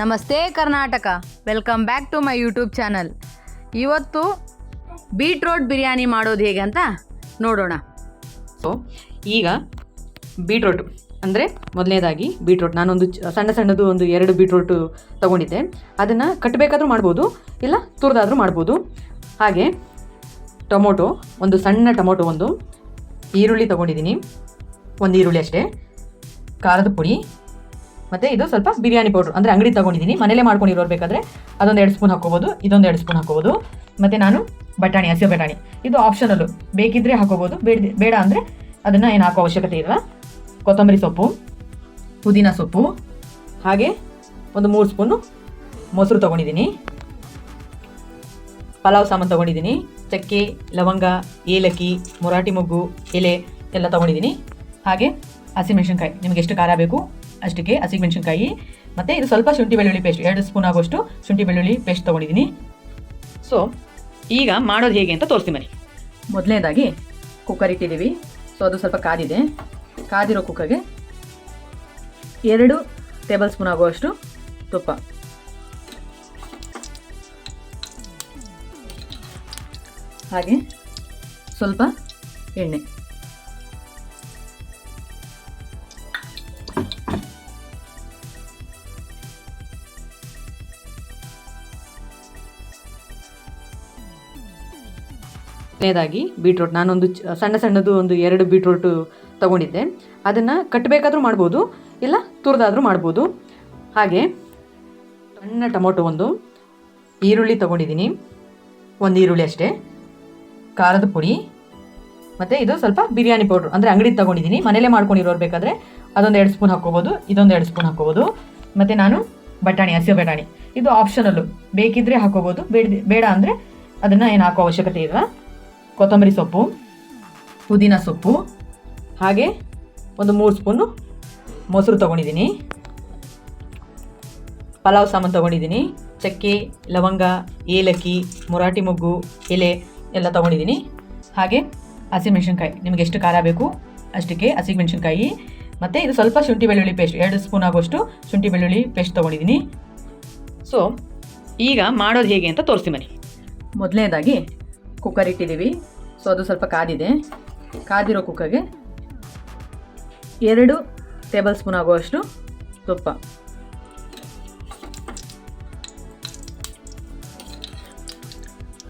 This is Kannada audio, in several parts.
ನಮಸ್ತೆ Karnataka. Welcome back to my YouTube channel ಇವತ್ತು ಬೀಟ್ರೋಟ್ ಬಿರಿಯಾನಿ ಮಾಡೋದು ಹೇಗೆ ಅಂತ ನೋಡೋಣ. ಸೊ ಈಗ ಬೀಟ್ರೋಟ್ ಅಂದರೆ ಮೊದಲನೇದಾಗಿ ಬೀಟ್ರೋಟ್ ನಾನೊಂದು ಸಣ್ಣ ಸಣ್ಣದು ಒಂದು ಎರಡು ಬೀಟ್ರೋಟ್ ತೊಗೊಂಡಿದ್ದೆ. ಅದನ್ನು ಕಟ್ಟಬೇಕಾದ್ರೂ ಮಾಡ್ಬೋದು, ಇಲ್ಲ ತುರಿದಾದ್ರೂ ಮಾಡ್ಬೋದು. ಹಾಗೆ ಟೊಮೊಟೊ, ಒಂದು ಸಣ್ಣ ಟೊಮೊಟೊ ಒಂದು ಈರುಳ್ಳಿ ತೊಗೊಂಡಿದ್ದೀನಿ. ಒಂದು ಈರುಳ್ಳಿ ಅಷ್ಟೇ. ಖಾರದ ಪುಡಿ ಮತ್ತು ಇದು ಸ್ವಲ್ಪ ಬಿರಿಯಾನಿ ಪೌಡ್ರ್, ಅಂದರೆ ಅಂಗಡಿ ತೊಗೊಂಡಿದ್ದೀನಿ ಮಾಡ್ಕೊಂಡು ಮಾಡ್ಕೊಂಡಿರೋರು ಬೇಕಾದರೆ ಅದೊಂದು ಎರಡು ಸ್ಪೂನ್ ಹಾಕೋಬೋದು ಇದೊಂದು ಎರಡು ಸ್ಪೂನ್ ಹಾಕೋಬೋದು ಮತ್ತು ನಾನು ಬಟಾಣಿ ಹಸಿ ಬಟಾಣಿ. ಇದು ಆಪ್ಷನಲ್ಲು ಬೇಕಿದ್ದರೆ ಹಾಕೋಬೋದು ಬೇಡ ಬೇಡ ಅಂದರೆ ಅದನ್ನು ಏನು ಹಾಕೋ ಅವಶ್ಯಕತೆ ಇಲ್ಲ ಕೊತ್ತಂಬರಿ ಸೊಪ್ಪು, ಪುದೀನ ಸೊಪ್ಪು, ಹಾಗೆ ಒಂದು ಮೂರು ಸ್ಪೂನು ಮೊಸರು ತೊಗೊಂಡಿದ್ದೀನಿ ಪಲಾವ್ ಸಾಮಾನು ತೊಗೊಂಡಿದ್ದೀನಿ ಚಕ್ಕೆ, ಲವಂಗ, ಏಲಕ್ಕಿ ಮೊರಾಟಿ ಮೊಗ್ಗು, ಎಲೆ ಎಲ್ಲ ತೊಗೊಂಡಿದ್ದೀನಿ ಹಾಗೆ ಹಸಿಮೆಣಸಿನ್ಕಾಯಿ. ನಿಮಗೆ ಎಷ್ಟು ಖಾರ ಬೇಕು ಅಷ್ಟಕ್ಕೆ ಹಸಿಮೆಣಸಿನ್ಕಾಯಿ ಮತ್ತು ಇದು ಸ್ವಲ್ಪ ಶುಂಠಿ ಬೆಳ್ಳುಳ್ಳಿ ಪೇಸ್ಟ್ ಎರಡು ಸ್ಪೂನ್ ಆಗೋಷ್ಟು ಶುಂಠಿ ಬೆಳ್ಳುಳ್ಳಿ ಪೇಸ್ಟ್ ತೊಗೊಂಡಿದ್ದೀನಿ. ಸೊ ಈಗ ಮಾಡೋದು ಹೇಗೆ ಅಂತ ತೋರಿಸ್ತೀನಿ ಬನ್ನಿ. ಮೊದಲನೇದಾಗಿ ಕುಕ್ಕರ್ ಇಟ್ಟಿದ್ದೀವಿ. ಸೊ ಅದು ಸ್ವಲ್ಪ ಕಾದಿದೆ. ಕಾದಿರೋ ಕುಕ್ಕರ್ಗೆ ಎರಡು ಟೇಬಲ್ ಸ್ಪೂನ್ ಆಗುವಷ್ಟು ತುಪ್ಪ. ಹಾಗೆ ಸ್ವಲ್ಪ ಎಣ್ಣೆ. ಕೊನೆಯದಾಗಿ ಬೀಟ್ರೋಟ್ ನಾನೊಂದು ಸಣ್ಣ ಸಣ್ಣದು ಒಂದು ಎರಡು ಬೀಟ್ರೋಟು ತೊಗೊಂಡಿದ್ದೆ. ಅದನ್ನು ಕಟ್ಟಬೇಕಾದ್ರೂ ಮಾಡ್ಬೋದು, ಇಲ್ಲ ತುರಿದಾದರೂ ಮಾಡ್ಬೋದು. ಹಾಗೆ ಸಣ್ಣ ಟೊಮೊಟೊ ಒಂದು ಈರುಳ್ಳಿ ತೊಗೊಂಡಿದ್ದೀನಿ. ಒಂದು ಈರುಳ್ಳಿ ಅಷ್ಟೇ. ಖಾರದ ಪುಡಿ. ಮತ್ತು ಇದು ಸ್ವಲ್ಪ ಬಿರಿಯಾನಿ ಪೌಡ್ರ್, ಅಂದರೆ ಅಂಗಡಿ ತೊಗೊಂಡಿದ್ದೀನಿ. ಮನೇಲೇ ಮಾಡ್ಕೊಂಡಿರೋರು ಬೇಕಾದರೆ ಅದೊಂದು ಎರಡು ಸ್ಪೂನ್ ಹಾಕ್ಕೋಬೋದು, ಇದೊಂದು ಎರಡು ಸ್ಪೂನ್ ಹಾಕ್ಕೋಬೋದು. ಮತ್ತು ನಾನು ಬಟಾಣಿ ಹಸಿ ಬಟಾಣಿ. ಇದು ಆಪ್ಷನಲ್ಲು ಬೇಕಿದ್ದರೆ ಹಾಕ್ಕೋಬೋದು ಬೇಡ ಬೇಡ ಅಂದರೆ ಅದನ್ನು ಏನು ಹಾಕೋ ಅವಶ್ಯಕತೆ ಇಲ್ಲ. ಕೊತ್ತಂಬರಿ ಸೊಪ್ಪು, ಪುದೀನ ಸೊಪ್ಪು, ಹಾಗೆ ಒಂದು ಮೂರು ಸ್ಪೂನು ಮೊಸರು ತೊಗೊಂಡಿದ್ದೀನಿ. ಪಲಾವ್ ಸಾಮಾನು ತೊಗೊಂಡಿದ್ದೀನಿ. ಚಕ್ಕೆ, ಲವಂಗ, ಏಲಕ್ಕಿ ಮೊರಾಟಿ ಮೊಗ್ಗು, ಎಲೆ ಎಲ್ಲ ತೊಗೊಂಡಿದ್ದೀನಿ. ಹಾಗೆ ಹಸಿಮೆಣಸಿನ್ಕಾಯಿ ನಿಮಗೆ ಎಷ್ಟು ಖಾರ ಬೇಕು ಅಷ್ಟಕ್ಕೆ ಹಸಿಮೆಣ್ಸಿನ್ಕಾಯಿ ಮತ್ತು ಇದು ಸ್ವಲ್ಪ ಶುಂಠಿ ಬೆಳ್ಳುಳ್ಳಿ ಪೇಸ್ಟ್. ಎರಡು ಸ್ಪೂನ್ ಆಗುವಷ್ಟು ಶುಂಠಿ ಬೆಳ್ಳುಳ್ಳಿ ಪೇಸ್ಟ್ ತೊಗೊಂಡಿದ್ದೀನಿ. ಸೊ ಈಗ ಮಾಡೋದು ಹೇಗೆ ಅಂತ ತೋರಿಸ್ತೀನಿ ಬನ್ನಿ. ಮೊದಲನೇದಾಗಿ ಕುಕ್ಕರ್ ಇಟ್ಟಿದ್ದೀವಿ. ಸೊ ಅದು ಸ್ವಲ್ಪ ಕಾದಿದೆ. ಕಾದಿರೋ ಕುಕ್ಕರ್ಗೆ ಎರಡು ಟೇಬಲ್ ಸ್ಪೂನ್ ಆಗುವಷ್ಟು ತುಪ್ಪ.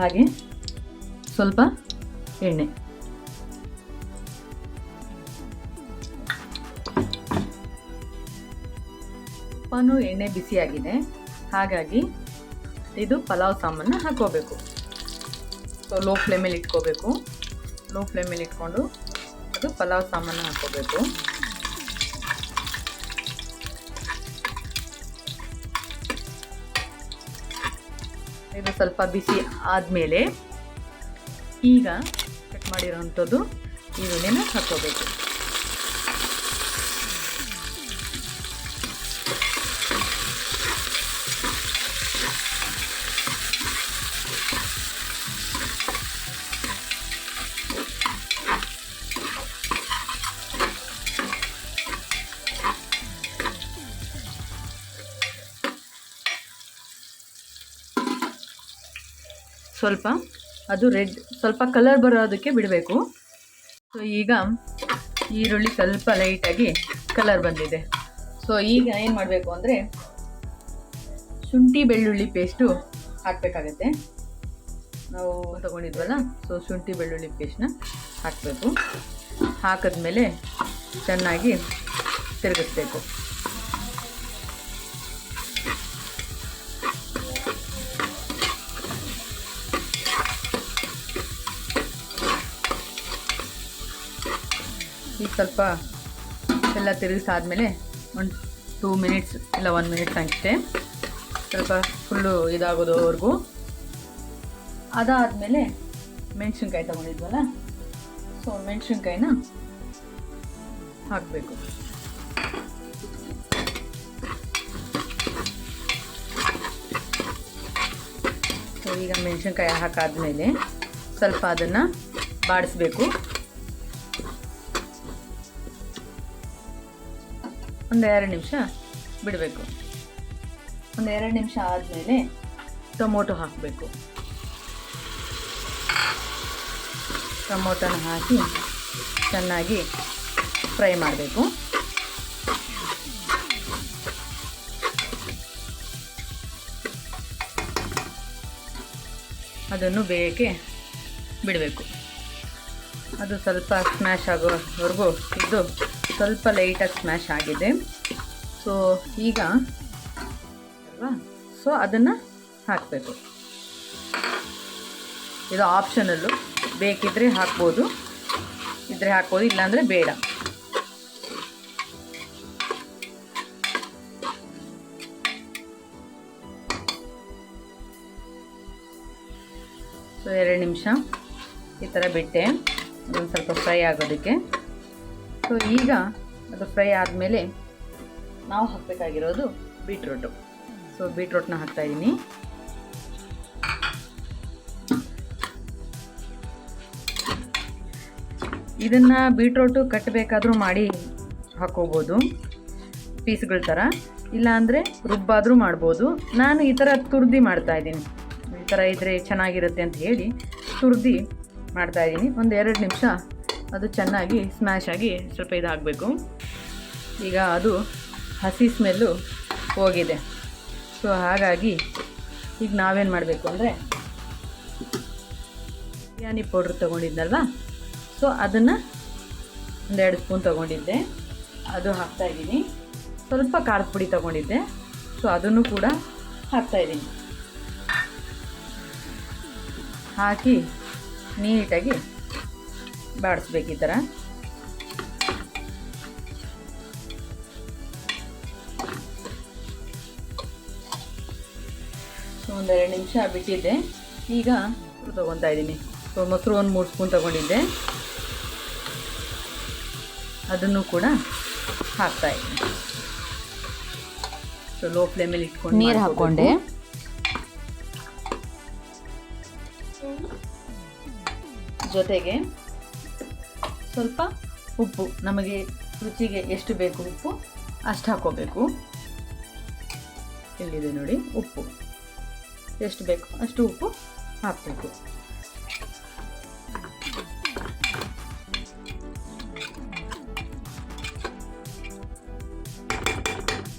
ಹಾಗೆ ಸ್ವಲ್ಪ ಎಣ್ಣೆ. ತುಪ್ಪನೂ ಎಣ್ಣೆ ಬಿಸಿಯಾಗಿದೆ. ಹಾಗಾಗಿ ಇದು ಪಲಾವ್ ಸಾಮನ್ನ ಹಾಕೋಬೇಕು ಸೊ ಲೋ ಫ್ಲೇಮಲ್ಲಿ ಇಟ್ಕೋಬೇಕು. ಲೋ ಫ್ಲೇಮಲ್ಲಿ ಇಟ್ಕೊಂಡು ಅದು ಪಲಾವ್ ಸಾಮಾನು ಹಾಕ್ಕೋಬೇಕು ಇದು ಸ್ವಲ್ಪ ಬಿಸಿ ಆದಮೇಲೆ ಈಗ ಕಟ್ ಮಾಡಿರೋವಂಥದ್ದು ಈರುಳ್ಳಿನ ಹಾಕೋಬೇಕು. ಸ್ವಲ್ಪ. ಅದು ರೆಡ್, ಸ್ವಲ್ಪ ಕಲರ್ ಬರೋದಕ್ಕೆ ಬಿಡಬೇಕು. ಸೊ ಈಗ ಈರುಳ್ಳಿ ಸ್ವಲ್ಪ ಲೈಟಾಗಿ ಕಲರ್ ಬಂದಿದೆ. ಸೊ ಈಗ ಏನು ಮಾಡಬೇಕು ಅಂದರೆ ಶುಂಠಿ ಬೆಳ್ಳುಳ್ಳಿ ಪೇಸ್ಟು ಹಾಕಬೇಕಾಗತ್ತೆ. ನಾವು ತಗೊಂಡಿದ್ವಲ್ಲ ಸೊ ಶುಂಠಿ ಬೆಳ್ಳುಳ್ಳಿ ಪೇಸ್ಟ್ನ ಹಾಕಬೇಕು. ಹಾಕಿದ್ಮೇಲೆ ಚೆನ್ನಾಗಿ ತಿರುಗಿಸ್ಬೇಕು. ಸ್ವಲ್ಪ ಎಲ್ಲ ತಿರುಗಿಸಾದ್ಮೇಲೆ ಒಂದು ಟೂ ಮಿನಿಟ್ಸ್ ಇಲ್ಲ ಒನ್ ಮಿನಿಟ್ಸ್ ಅಷ್ಟೇ ಸ್ವಲ್ಪ ಫುಲ್ಲು ಇದಾಗೋದವರೆಗೂ. ಅದಾದಮೇಲೆ ಮೆಣಸಿನ್ಕಾಯಿ ತೊಗೊಂಡಿದ್ವಲ್ಲ ಸೊ ಮೆಣಸಿನ್ಕಾಯಿನ ಹಾಕಬೇಕು. ಸೊ ಈಗ ಮೆಣಸಿನ್ಕಾಯಿ ಹಾಕಾದ್ಮೇಲೆ ಸ್ವಲ್ಪ ಅದನ್ನು ಬಾಡಿಸ್ಬೇಕು. ಒಂದು ಎರಡು ನಿಮಿಷ ಬಿಡಬೇಕು. ಒಂದು ಎರಡು ನಿಮಿಷ ಆದಮೇಲೆ ಟೊಮೊಟೊ ಹಾಕಬೇಕು. ಟೊಮೊಟೊನ ಹಾಕಿ ಚೆನ್ನಾಗಿ ಫ್ರೈ ಮಾಡಬೇಕು. ಅದನ್ನು ಬೇಯಕ್ಕೆ ಬಿಡಬೇಕು. ಅದು ಸ್ವಲ್ಪ ಸ್ಮ್ಯಾಶ್ ಆಗೋವರೆಗೂ ಇದು ಸ್ವಲ್ಪ ಲೈಟಾಗಿ ಸ್ಮ್ಯಾಶ್ ಆಗಿದೆ. ಸೊ ಈಗ ಅಲ್ವಾ? ಸೊ ಅದನ್ನು ಹಾಕಬೇಕು. ಇದು ಆಪ್ಷನಲ್ಲು ಬೇಕಿದ್ದರೆ ಹಾಕ್ಬೋದು. ಇದ್ರೆ ಹಾಕ್ಬೋದು, ಇಲ್ಲಾಂದರೆ ಬೇಡ. ಸೊ ಎರಡು ನಿಮಿಷ. ಈ ಥರ ಬಿಟ್ಟೆ. ಒಂದು ಸ್ವಲ್ಪ ಫ್ರೈ ಆಗೋದಕ್ಕೆ. ಸೊ ಈಗ ಅದು ಫ್ರೈ ಆದಮೇಲೆ ನಾವು ಹಾಕಬೇಕಾಗಿರೋದು ಬೀಟ್ರೂಟು. ಸೊ ಬೀಟ್ರೂಟ್ನ ಹಾಕ್ತಾಯಿದ್ದೀನಿ ಇದನ್ನು ಬೀಟ್ರೋಟು ಕಟ್ಟಬೇಕಾದ್ರೂ ಮಾಡಿ ಹಾಕೋಬೋದು. ಪೀಸ್ಗಳ ಥರ ಇಲ್ಲಾಂದರೆ ರುಬ್ಬಾದರೂ ಮಾಡ್ಬೋದು. ನಾನು ಈ ಥರ ತುರ್ದಿ ಮಾಡ್ತಾಯಿದ್ದೀನಿ ಈ ಥರ ಇದ್ದರೆ ಚೆನ್ನಾಗಿರುತ್ತೆ ಅಂತ ಹೇಳಿ ತುರ್ದಿ ಮಾಡ್ತಾಯಿದ್ದೀನಿ ಒಂದು ಎರಡು ನಿಮಿಷ ಅದು ಚೆನ್ನಾಗಿ ಸ್ಮ್ಯಾಶ್ ಆಗಿ ಸ್ವಲ್ಪ ಇದಾಗಬೇಕು. ಈಗ ಅದು ಹಸಿ ಸ್ಮೆಲ್ಲು ಹೋಗಿದೆ. ಸೊ ಹಾಗಾಗಿ ಈಗ ನಾವೇನು ಮಾಡಬೇಕು ಅಂದರೆ ಬಿರಿಯಾನಿ ಪೌಡ್ರ್ ತೊಗೊಂಡಿದ್ನಲ್ವ? ಸೊ ಅದನ್ನು ಒಂದೆರಡು ಸ್ಪೂನ್ ತೊಗೊಂಡಿದ್ದೆ. ಅದು ಹಾಕ್ತಾಯಿದ್ದೀನಿ ಸ್ವಲ್ಪ ಖಾರದ ಪುಡಿ ತೊಗೊಂಡಿದ್ದೆ. ಸೊ ಅದನ್ನು ಕೂಡ ಹಾಕ್ತಾಯಿದ್ದೀನಿ ಹಾಕಿ ನೀಟಾಗಿ ಬಾಡಿಸ್ಬೇಕು ಈ ಥರ. ಸೊ ಒಂದೆರಡು ನಿಮಿಷ ಬಿಟ್ಟಿದ್ದೆ. ಈಗ ತೊಗೊತಾ ಇದ್ದೀನಿ. ಸೊ ಮೊಸರು ಒಂದು ಮೂರು ಸ್ಪೂನ್ ತೊಗೊಂಡಿದ್ದೆ. ಅದನ್ನು ಕೂಡ ಹಾಕ್ತಾ ಇದ್ದೀನಿ. ಸೊ ಲೋ ಫ್ಲೇಮಲ್ಲಿ ಇಟ್ಕೊಂಡು ನೀರು ಹಾಕ್ಕೊಂಡೆ. ಜೊತೆಗೆ ಸ್ವಲ್ಪ ಉಪ್ಪು, ನಮಗೆ ರುಚಿಗೆ ಎಷ್ಟು ಬೇಕು ಉಪ್ಪು? ಅಷ್ಟು ಹಾಕೋಬೇಕು. ಇಲ್ಲಿದೆ ನೋಡಿ? ಉಪ್ಪು. ಎಷ್ಟು ಬೇಕು? ಅಷ್ಟು ಉಪ್ಪು ಹಾಕಬೇಕು.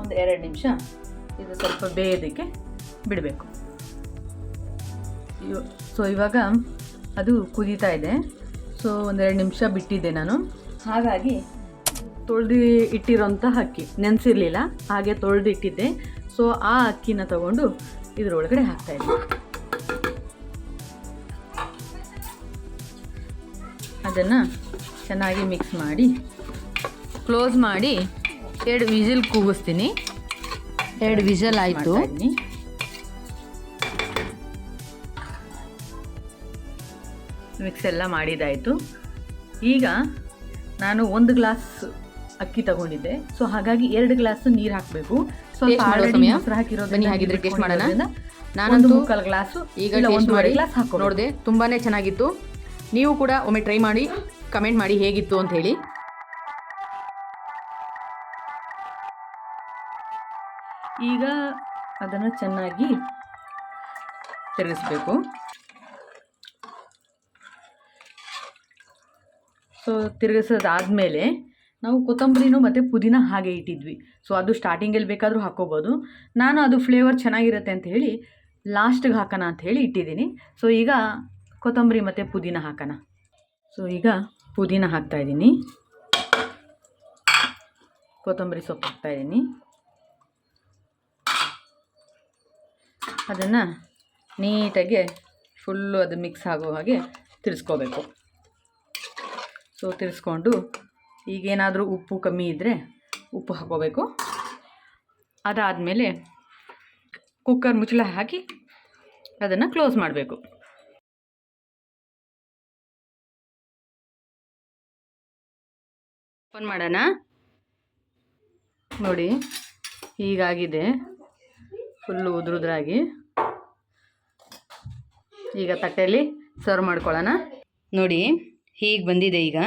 ಒಂದು ಎರಡು ನಿಮಿಷ ಇದು ಸ್ವಲ್ಪ ಬೇಯೋದಕ್ಕೆ ಬಿಡಬೇಕು. ಸೊ ಇವಾಗ ಅದು ಕುದೀತಾ ಇದೆ. ಸೊ ಒಂದೆರಡು ನಿಮಿಷ ಬಿಟ್ಟಿದ್ದೆ ನಾನು. ಹಾಗಾಗಿ ತೊಳೆದು ಇಟ್ಟಿರೋಂಥ ಅಕ್ಕಿ. ನೆನೆಸಿರ್ಲಿಲ್ಲ ಹಾಗೆ ತೊಳೆದು ಇಟ್ಟಿದ್ದೆ ಸೊ ಆ ಅಕ್ಕಿನ ತಗೊಂಡು ಇದ್ರೊಳಗಡೆ ಹಾಕ್ತಾಯಿದ್ದೆ ಅದನ್ನು ಚೆನ್ನಾಗಿ ಮಿಕ್ಸ್ ಮಾಡಿ ಕ್ಲೋಸ್ ಮಾಡಿ ಎರಡು ವಿಸಿಲ್ ಕೂಗಿಸ್ತೀನಿ. ಎರಡು ವಿಜಲ್ ಆಯಿತು. ಮಿಕ್ಸ್ ಎಲ್ಲ ಮಾಡಿದಾಯಿತು ಈಗ ನಾನು ಒಂದು ಗ್ಲಾಸ್ ಅಕ್ಕಿ ತಗೊಂಡಿದ್ದೆ. ಸೊ ಹಾಗಾಗಿ ಎರಡು ಗ್ಲಾಸ್ ನೀರು ಹಾಕಬೇಕು. ಸ್ವಲ್ಪ ಸಮಯ? ಮೊಸರು ಹಾಕಿರೋದ್ರಿಂದ ಹಾಗಿದ್ರೆ ಟೇಸ್ಟ್ ಮಾಡೋಣ. ಮುಕ್ಕಾಲು ಗ್ಲಾಸು ಈಗ ಒಂದೂವರೆ ಗ್ಲಾಸ್ ಹಾಕೋ ನೋಡಿದೆ ತುಂಬಾ ಚೆನ್ನಾಗಿತ್ತು. ನೀವು ಕೂಡ ಒಮ್ಮೆ ಟ್ರೈ ಮಾಡಿ ಕಮೆಂಟ್ ಮಾಡಿ ಹೇಗಿತ್ತು ಅಂತ ಹೇಳಿ. ಈಗ ಅದನ್ನು ಚೆನ್ನಾಗಿ ತಿರುಗಿಸ್ಬೇಕು ಸೊ ತಿರುಗಿಸೋದಾದಮೇಲೆ ನಾವು ಕೊತ್ತಂಬರಿನೂ ಮತ್ತು ಪುದೀನ ಹಾಗೆ ಇಟ್ಟಿದ್ವಿ. ಸೊ ಅದು ಸ್ಟಾರ್ಟಿಂಗಲ್ಲಿ ಬೇಕಾದರೂ ಹಾಕ್ಕೋಬೋದು. ನಾನು ಅದು ಫ್ಲೇವರ್ ಚೆನ್ನಾಗಿರುತ್ತೆ ಅಂತ ಹೇಳಿ ಲಾಸ್ಟಿಗೆ ಹಾಕೋಣ ಅಂತ ಹೇಳಿ ಇಟ್ಟಿದ್ದೀನಿ. ಸೊ ಈಗ ಕೊತ್ತಂಬರಿ ಮತ್ತು ಪುದೀನ ಹಾಕೋಣ. ಸೊ ಈಗ ಪುದೀನ ಹಾಕ್ತಾಯಿದ್ದೀನಿ ಕೊತ್ತಂಬರಿ ಸೊಪ್ಪು ಹಾಕ್ತಾಯಿದ್ದೀನಿ ಅದನ್ನು ನೀಟಾಗಿ ಫುಲ್ಲು ಅದು ಮಿಕ್ಸ್ ಆಗೋ ಹಾಗೆ ತಿರ್ಸ್ಕೋಬೇಕು. ಸೊ ತಿರ್ಸ್ಕೊಂಡು ಈಗೇನಾದರೂ ಉಪ್ಪು ಕಮ್ಮಿ ಇದ್ದರೆ ಉಪ್ಪು ಹಾಕೋಬೇಕು ಅದಾದಮೇಲೆ ಕುಕ್ಕರ್ ಮುಚ್ಚಳ ಹಾಕಿ ಅದನ್ನು ಕ್ಲೋಸ್ ಮಾಡಬೇಕು. ಓಪನ್ ಮಾಡೋಣ. ನೋಡಿ, ಹೀಗಾಗಿದೆ. ಫುಲ್ಲು ಉದುರುದ್ರಾಗಿ. ಈಗ ತಟ್ಟೆಯಲ್ಲಿ ಸರ್ವ್ ಮಾಡ್ಕೊಳ್ಳೋಣ. ನೋಡಿ ಹೀಗೆ ಬಂದಿದೆ ಈಗ.